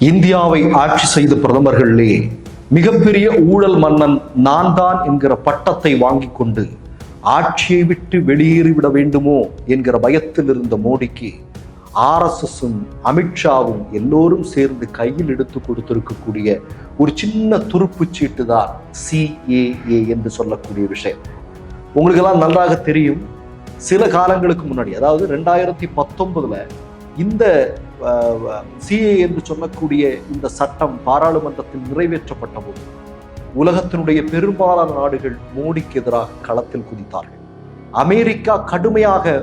இந்தியாவை ஆட்சி செய்த பிரதமர்களே மிகப்பெரிய ஊழல் மன்னன் நான் தான் என்கிற பட்டத்தை வாங்கி கொண்டு ஆட்சியை விட்டு வெளியேறிவிட வேண்டுமோ என்கிற பயத்தில் இருந்த மோடிக்கு ஆர்எஸ்எஸும் அமித்ஷாவும் எல்லோரும் சேர்ந்து கையில் எடுத்து கொடுத்திருக்கக்கூடிய ஒரு சின்ன துருப்பு சீட்டு தான் சிஏஏ என்று சொல்லக்கூடிய விஷயம். உங்களுக்கெல்லாம் நன்றாக தெரியும். சில காலங்களுக்கு முன்னாடி அதாவது ரெண்டாயிரத்தி பத்தொன்பதுல இந்த சிஏ என்று சொல்லக்கூடிய இந்த சட்டம் பாராளுமன்றத்தில் நிறைவேற்றப்பட்ட போது உலகத்தினுடைய பெரும்பாலான நாடுகள் மோடிக்கு எதிராக களத்தில் குதித்தார்கள். அமெரிக்கா கடுமையாக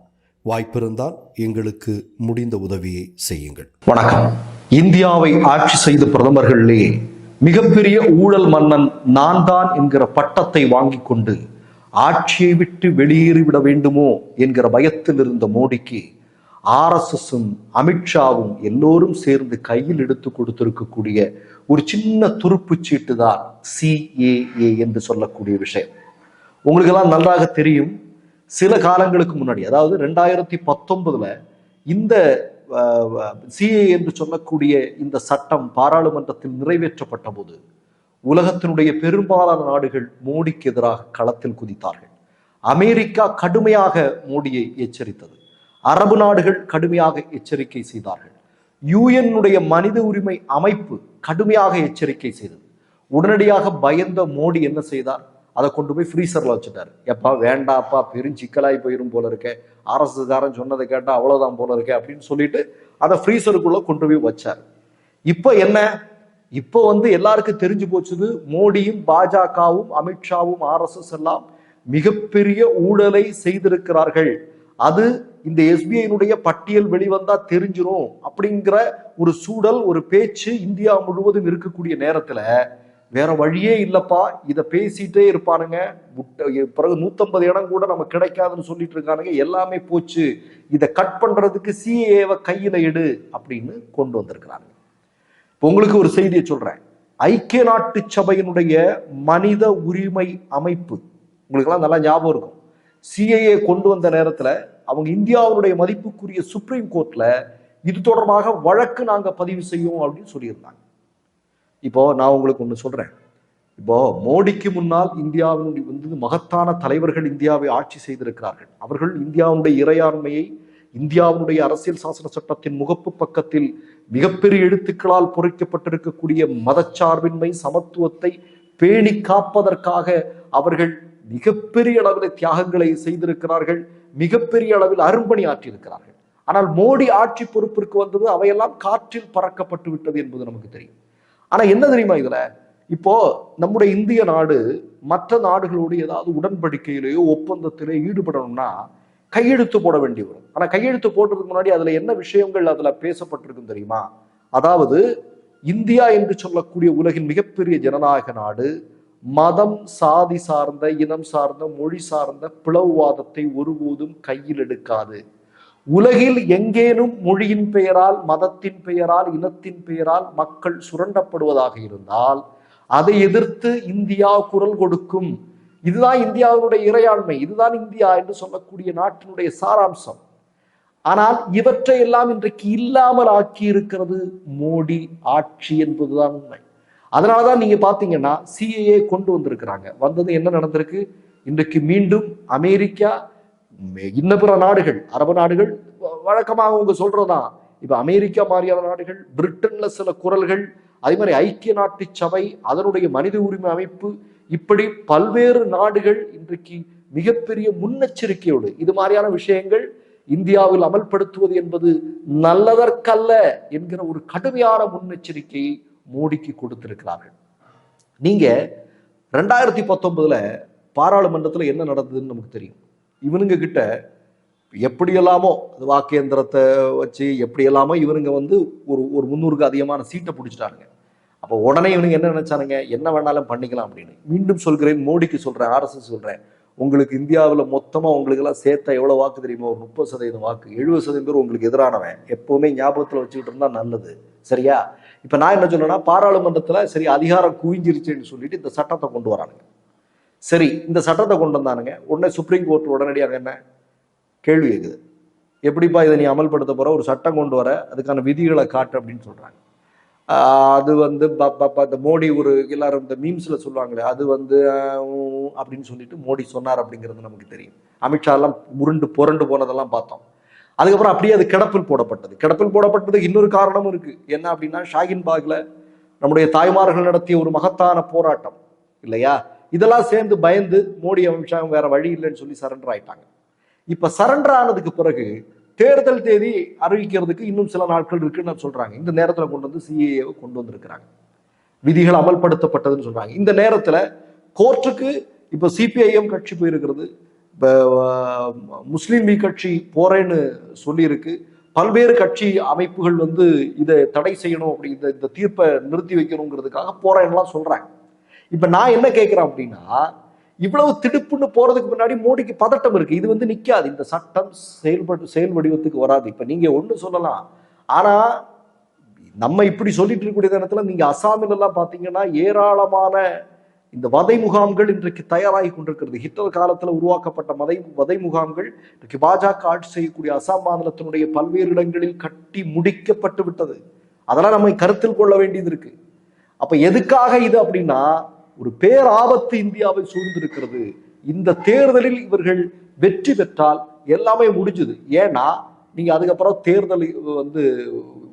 வாய்ப்பிருந்தால் எங்களுக்கு முடிந்த உதவியை செய்யுங்கள். வணக்கம். இந்தியாவை ஆட்சி செய்த பிரதமர்களிலே மிகப்பெரிய ஊழல் மன்னன் நான் தான் என்கிற பட்டத்தை வாங்கி கொண்டு ஆட்சியை விட்டு வெளியேறிவிட வேண்டுமோ என்கிற பயத்தில் இருந்த மோடிக்கு ஆர்எஸ்எஸும் அமித்ஷாவும் எல்லோரும் சேர்ந்து கையில் எடுத்து கொடுத்திருக்கக்கூடிய ஒரு சின்ன துருப்புச் சீட்டு தான் சிஏஏ என்று சொல்லக்கூடிய விஷயம். உங்களுக்கெல்லாம் நன்றாக தெரியும். சில காலங்களுக்கு முன்னாடி அதாவது ரெண்டாயிரத்தி பத்தொன்பதுல இந்த சிஏ என்று சொல்லக்கூடிய இந்த சட்டம் பாராளுமன்றத்தில் நிறைவேற்றப்பட்ட போது உலகத்தினுடைய பெரும்பாலான நாடுகள் மோடிக்கு எதிராக களத்தில் குதித்தார்கள். அமெரிக்கா கடுமையாக மோடியை எச்சரித்தது. அரபு நாடுகள் கடுமையாக எச்சரிக்கை செய்தார்கள். யுஎன்னுடைய மனித உரிமை அமைப்பு கடுமையாக எச்சரிக்கை செய்தது. உடனடியாக பயந்த மோடி என்ன செய்தார்? அதை கொண்டு போய் ஃப்ரீசரில் வச்சுட்டார். எப்பா வேண்டாப்பா பெரும் சிக்கலாய் போயிரும் போல இருக்க. அரசுக்காரன் சொன்னதை கேட்டால் அவ்வளோதான் போல இருக்க அப்படின்னு சொல்லிட்டு அதை ஃப்ரீசருக்குள்ளே கொண்டு போய் வச்சார். இப்போ என்ன? இப்போ வந்து எல்லாருக்கும் தெரிஞ்சு போச்சுது மோடியும் பாஜகவும் அமித்ஷாவும் ஆர்எஸ்எஸ் எல்லாம் மிகப்பெரிய ஊழலை செய்திருக்கிறார்கள். அது இந்த எஸ்பிஐனுடைய பட்டியல் வெளிவந்தா தெரிஞ்சிடும் அப்படிங்கிற ஒரு சூழல் ஒரு பேச்சு இந்தியா முழுவதும் இருக்கக்கூடிய நேரத்துல வேற வழியே இல்லப்பா. இதை பேசிட்டே இருப்பானுங்க. முட்டை- பிறகு நூத்தம்பது இடம் கூட நம்ம கிடைக்காதுன்னு சொல்லிட்டு இருக்கானுங்க. எல்லாமே போச்சு. இதை கட் பண்றதுக்கு சிஏவை கையில எடு அப்படின்னு கொண்டு வந்திருக்கிறாங்க. இப்போ உங்களுக்கு ஒரு செய்தியை சொல்றேன். ஐக்கிய நாட்டு சபையினுடைய மனித உரிமை அமைப்பு. உங்களுக்கெல்லாம் நல்லா ஞாபகம் இருக்கும். சிஏஏ கொண்டு வந்த நேரத்தில் அவங்க இந்தியாவுடைய மதிப்புக்குரிய சுப்ரீம் கோர்ட்ல இது தொடர்பாக வழக்கு நாங்கள் பதிவு செய்யும் அப்படின்னு சொல்லியிருந்தாங்க. இப்போ நான் உங்களுக்கு ஒண்ணு சொல்றேன். இப்போ மோடிக்கு முன்னால் இந்தியாவினுடைய வந்து மகத்தான தலைவர்கள் இந்தியாவை ஆட்சி செய்திருக்கிறார்கள். அவர்கள் இந்தியாவுடைய இறையாண்மையை இந்தியாவுடைய அரசியல் சாசன சட்டத்தின் முகப்பு பக்கத்தில் மிகப்பெரிய எழுத்துக்களால் பொறிக்கப்பட்டிருக்கக்கூடிய மதச்சார்பின்மை சமத்துவத்தை பேணி காப்பதற்காக அவர்கள் மிகப்பெரிய அளவில் தியாகங்களை செய்திருக்கிறார்கள் மிகப்பெரிய அளவில் அரும்பணி ஆற்றியிருக்கிறார்கள். ஆனால் மோடி ஆட்சி பொறுப்பிற்கு வந்தது அவையெல்லாம் காற்றில் பறக்கப்பட்டு விட்டது என்பது நமக்கு தெரியும். ஆனா என்ன தெரியுமா இதுல? இப்போ நம்முடைய இந்திய நாடு மற்ற நாடுகளோடு ஏதாவது உடன்படிக்கையிலேயோ ஒப்பந்தத்திலேயோ ஈடுபடணும்னா கையெழுத்து போட வேண்டி வரும். ஆனா கையெழுத்து போடுறதுக்கு முன்னாடி அதுல என்ன விஷயங்கள் அதுல பேசப்பட்டிருக்கும் தெரியுமா? அதாவது இந்தியா என்று சொல்லக்கூடிய உலகின் மிகப்பெரிய ஜனநாயக நாடு மதம் சாதி சார்ந்த இனம் சார்ந்த மொழி சார்ந்த பிளவுவாதத்தை ஒருபோதும் கையில் எடுக்காது. உலகில் எங்கேனும் மொழியின் பெயரால் மதத்தின் பெயரால் இனத்தின் பெயரால் மக்கள் சுரண்டப்படுவதாக இருந்தால் அதை எதிர்த்து இந்தியா குரல் கொடுக்கும். இதுதான் இந்தியாவினுடைய இறையாண்மை இதுதான் இந்தியா என்று சொல்லக்கூடிய நாட்டினுடைய சாராம்சம். ஆனால் இவற்றை எல்லாம் இன்றைக்கு இல்லாமல் ஆக்கி இருக்கிறது மோடி ஆட்சி என்பதுதான் உண்மை. அதனாலதான் நீங்க பாத்தீங்கன்னா சிஏஏ கொண்டு வந்திருக்கிறாங்க. வந்தது என்ன நடந்திருக்கு? இன்றைக்கு மீண்டும் அமெரிக்கா இன்ன பிற நாடுகள் அரபு நாடுகள் வ- வழக்கமாக அவங்க சொல்றதுதான் இப்ப அமெரிக்கா மாதிரியான நாடுகள் பிரிட்டன்ல சில குரல்கள் அதே மாதிரி ஐக்கிய நாட்டு சபை அதனுடைய மனித உரிமை அமைப்பு இப்படி பல்வேறு நாடுகள் இன்றைக்கு மிகப்பெரிய முன்னெச்சரிக்கையோடு இது மாதிரியான விஷயங்கள் இந்தியாவில் அமல்படுத்துவது என்பது நல்லதற்கல்ல என்கிற ஒரு கடுமையான முன்னெச்சரிக்கையை மோடிக்கு கொடுத்திருக்கிறார்கள். நீங்க ரெண்டாயிரத்தி பத்தொன்பதுல பாராளுமன்றத்தில் என்ன நடந்ததுன்னு நமக்கு தெரியும். இவனுங்க கிட்ட எப்படியெல்லாமோ அது வாக்கேந்திரத்தை வச்சு எப்படியெல்லாமோ இவனுங்க வந்து ஒரு ஒரு முந்நூறுக்கு அதிகமான சீட்டை பிடிச்சிட்டாருங்க அப்போ உடனே இவனுங்க என்ன நினைச்சானுங்க? என்ன வேணாலும் பண்ணிக்கலாம் அப்படின்னு. மீண்டும் சொல்கிறேன் மோடிக்கு சொல்கிறேன் ஆர்எஸ்எஸ் சொல்கிறேன் உங்களுக்கு இந்தியாவில் மொத்தமாக உங்களுக்கெல்லாம் சேர்த்தா எவ்வளோ வாக்கு தெரியுமா? ஒரு முப்பது சதவீதம் வாக்கு. எழுபது சதவீதம் பேர் உங்களுக்கு எதிரானவன். எப்போவுமே ஞாபகத்தில் வச்சுக்கிட்டு இருந்தால் நல்லது. சரியா? இப்போ நான் என்ன சொன்னேன்னா பாராளுமன்றத்தில் சரி அதிகாரம் குவிஞ்சிருச்சுன்னு சொல்லிட்டு இந்த சட்டத்தை கொண்டு வரானுங்க. சரி இந்த சட்டத்தை கொண்டு வந்தானுங்க. உடனே சுப்ரீம் கோர்ட் உடனடியாக என்ன? கேள்வி கேட்குது எப்படிப்பா இதை நீ அமல்படுத்த போகிற ஒரு சட்டம் கொண்டு வர அதுக்கான விதிகளை காட்டு அப்படின்னு சொல்கிறாங்க அது வந்து ப- இந்த மோடி ஒரு எல்லாரும் இந்த மீம்ஸில் சொல்லுவாங்களே அது வந்து அப்படின்னு சொல்லிட்டு மோடி சொன்னார் அப்படிங்கிறது நமக்கு தெரியும். அமித்ஷாலாம் உருண்டு புரண்டு போனதெல்லாம் பார்த்தோம். அதுக்கப்புறம் அப்படியே அது கிடப்பில் போடப்பட்டது. கிடப்பில் போடப்பட்டது இன்னொரு காரணமும் இருக்குது என்ன அப்படின்னா ஷாகின் பாகில் நம்முடைய தாய்மார்கள் நடத்திய ஒரு மகத்தான போராட்டம் இல்லையா? இதெல்லாம் சேர்ந்து பயந்து மோடி அமித்ஷா வேற வழி இல்லைன்னு சொல்லி சரண்டர் ஆயிட்டாங்க. இப்ப சரண்டர் ஆனதுக்கு பிறகு தேர்தல் தேதி அறிவிக்கிறதுக்கு இன்னும் சில நாட்கள் இருக்குன்னு சொல்றாங்க. இந்த நேரத்தில் கொண்டு வந்து சிஏஏவை கொண்டு வந்திருக்கிறாங்க. விதிகள் அமல்படுத்தப்பட்டதுன்னு சொல்றாங்க. இந்த நேரத்தில் கோர்ட்டுக்கு இப்ப சிபிஐஎம் கட்சி போயிருக்கிறது. முஸ்லீம் லீக் கட்சி போறேன்னு சொல்லியிருக்கு. பல்வேறு கட்சி அமைப்புகள் வந்து இதை தடை செய்யணும் அப்படி இந்த இந்த தீர்ப்பை நிறுத்தி வைக்கணுங்கிறதுக்காக போறேன்னுலாம் சொல்றாங்க. இப்ப நான் என்ன கேட்கிறேன் அப்படின்னா இவ்வளவு திடுப்புன்னு போறதுக்கு முன்னாடி மோடிக்கு பதட்டம் இருக்கு. இது வந்து நிக்காது. இந்த சட்டம் செயல்பட்டு செயல் வடிவத்துக்கு வராது. இப்ப நீங்க ஒண்ணு சொல்லலாம். ஆனா நம்ம இப்படி சொல்லிட்டு இருக்கக்கூடிய நேரத்தில் நீங்க அசாமில் எல்லாம் பாத்தீங்கன்னா ஏராளமான இந்த வதை முகாம்கள் இன்றைக்கு தயாராகி கொண்டிருக்கிறது. ஹிட்லர் காலத்துல உருவாக்கப்பட்ட மதை வதை முகாம்கள் இன்றைக்கு பாஜக ஆட்சி செய்யக்கூடிய அசாம் மாநிலத்தினுடைய பல்வேறு இடங்களில் கட்டி முடிக்கப்பட்டு விட்டது. அதெல்லாம் நம்ம கருத்தில் கொள்ள வேண்டியது இருக்கு. அப்ப எதுக்காக இது அப்படின்னா ஒரு பேராபத்து இந்தியாவை சூழ்ந்திருக்கிறது. இந்த தேர்தலில் இவர்கள் வெற்றி பெற்றால் எல்லாமே முடிஞ்சுது. ஏன்னா நீங்க அதுக்கப்புறம் தேர்தல் வந்து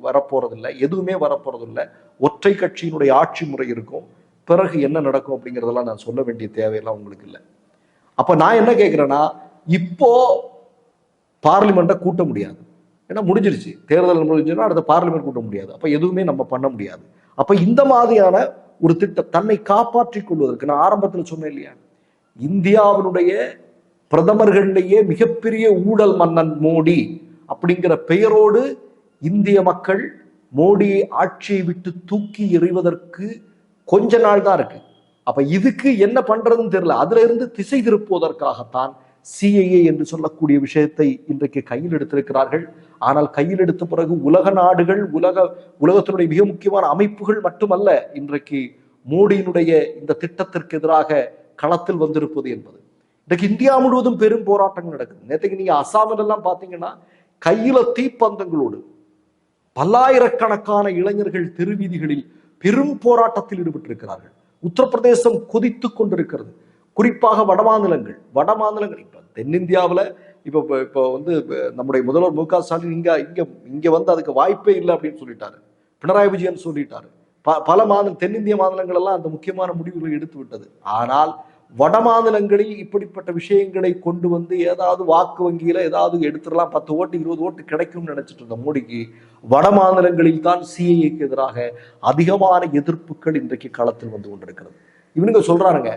வரப்போறதில்லை எதுவுமே வரப்போறதில்லை. ஒற்றை கட்சியினுடைய ஆட்சி முறை இருக்கும். பிறகு என்ன நடக்கும் அப்படிங்கிறதெல்லாம் நான் சொல்ல வேண்டிய தேவையெல்லாம் உங்களுக்கு இல்லை. அப்ப நான் என்ன கேட்கிறேன்னா இப்போ பார்லிமெண்ட்டை கூட்ட முடியாது. ஏன்னா முடிஞ்சிருச்சு. தேர்தல் முடிஞ்சுன்னா அடுத்த பார்லிமெண்ட் கூட்ட முடியாது. அப்ப எதுவுமே நம்ம பண்ண முடியாது. அப்ப இந்த மாதிரியான ஒரு திட்டம் தன்னை காப்பாற்றிக் கொள்வதற்கு. நான் ஆரம்பத்தில் சொன்னேன் இல்லையா? இந்தியாவினுடைய பிரதமர்களிலேயே மிகப்பெரிய ஊழல் மன்னன் மோடி அப்படிங்கிற பெயரோடு இந்திய மக்கள் மோடியை ஆட்சியை விட்டு தூக்கி எறிவதற்கு கொஞ்ச நாள் தான் இருக்கு. அப்ப இதுக்கு என்ன பண்றதுன்னு தெரியல. அதுல இருந்து திசை திருப்புவதற்காகத்தான் சிஐஏ என்று சொல்லக்கூடிய விஷயத்தை இன்றைக்கு கையில் எடுத்திருக்கிறார்கள். ஆனால் கையில் எடுத்த பிறகு உலக நாடுகள் உலக உலகத்தினுடைய மிக முக்கியமான அமைப்புகள் மட்டுமல்ல இன்றைக்கு மோடியினுடைய இந்த திட்டத்திற்கு எதிராக களத்தில் வந்திருப்பது என்பது. இன்றைக்கு இந்தியா முழுவதும் பெரும் போராட்டங்கள் நடக்குது. நேற்றுக்கு நீங்க அசாமில் எல்லாம் பாத்தீங்கன்னா கையில தீப்பந்தங்களோடு பல்லாயிரக்கணக்கான இளைஞர்கள் தெருவீதிகளில் பெரும் போராட்டத்தில் ஈடுபட்டிருக்கிறார்கள். உத்தரப்பிரதேசம் கொதித்துக் கொண்டிருக்கிறது. குறிப்பாக வடமாநிலங்கள் வடமாநிலங்கள் இப்போ தென்னிந்தியாவில் இப்போ இப்போ வந்து நம்முடைய முதல்வர் மு க ஸ்டாலின் இங்கே இங்கே இங்கே வந்து அதுக்கு வாய்ப்பே இல்லை அப்படின்னு சொல்லிட்டாரு. பினராயி விஜயன் சொல்லிட்டாரு. ப- பல மாநில தென்னிந்திய மாநிலங்கள் எல்லாம் அந்த முக்கியமான முடிவுகளை எடுத்து விட்டது. ஆனால் வட மாநிலங்களில் இப்படிப்பட்ட விஷயங்களை கொண்டு வந்து ஏதாவது வாக்கு வங்கியில் ஏதாவது எடுத்துடலாம் பத்து ஓட்டு இருபது ஓட்டு கிடைக்கும்னு நினைச்சிட்டு இருந்த மோடிக்கு வட மாநிலங்களில் தான் சிஐஏக்கு எதிராக அதிகமான எதிர்ப்புகள் இன்றைக்கு களத்தில் வந்து கொண்டிருக்கிறது. இவனுங்க சொல்றாருங்க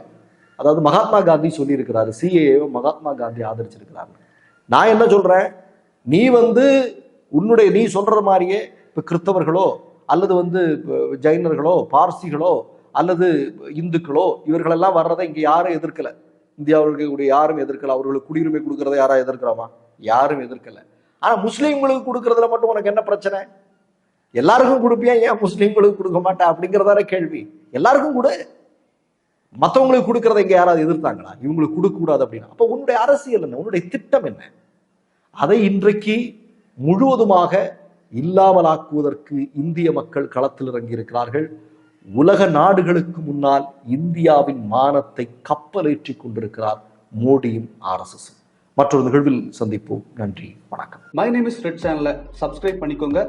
அதாவது மகாத்மா காந்தி சொல்லியிருக்கிறாரு சிஏஏ மகாத்மா காந்தி ஆதரிச்சிருக்கிறாங்க. நான் என்ன சொல்கிறேன் நீ வந்து உன்னுடைய நீ சொல்கிற மாதிரியே இப்போ கிறிஸ்தவர்களோ அல்லது வந்து ஜைனர்களோ பார்சிகளோ அல்லது இந்துக்களோ இவர்களெல்லாம் வர்றதை இங்கே யாரும் எதிர்க்கலை. இந்தியாவுடைய யாரும் எதிர்க்கல. அவர்களுக்கு குடியுரிமை கொடுக்கறத யாரா எதிர்க்கிறோமா? யாரும் எதிர்க்கல. ஆனா முஸ்லீம்களுக்கு கொடுக்கறதுல மட்டும் உனக்கு என்ன பிரச்சனை? எல்லாருக்கும் கொடுப்பியா? ஏன் முஸ்லீம்களுக்கு கொடுக்க மாட்டா? அப்படிங்கிறதான கேள்வி. எல்லாருக்கும் கொடு. மற்றவங்களுக்கு கொடுக்கறத இங்கே யாராவது எதிர்த்தாங்களா? இவங்களுக்கு கொடுக்கக்கூடாது அப்படின்னா. அப்போ உன்னுடைய அரசியல் என்ன? உன்னுடைய திட்டம் என்ன? அதை இன்றைக்கு முழுவதுமாக இல்லாமலாக்குவதற்கு இந்திய மக்கள் களத்தில் இறங்கியிருக்கிறார்கள். உலக நாடுகளுக்கு முன்னால் இந்தியாவின் மானத்தை கப்பலேற்றிக் கொண்டிருக்கிறார் மோடியும் ஆர்எஸ்எஸ் மற்றொரு நிகழ்வில் சந்திப்போம். நன்றி. வணக்கம். மை நேம் இஸ் ரெட் சேனலை சப்ஸ்கிரைப் பண்ணிக்கோங்க.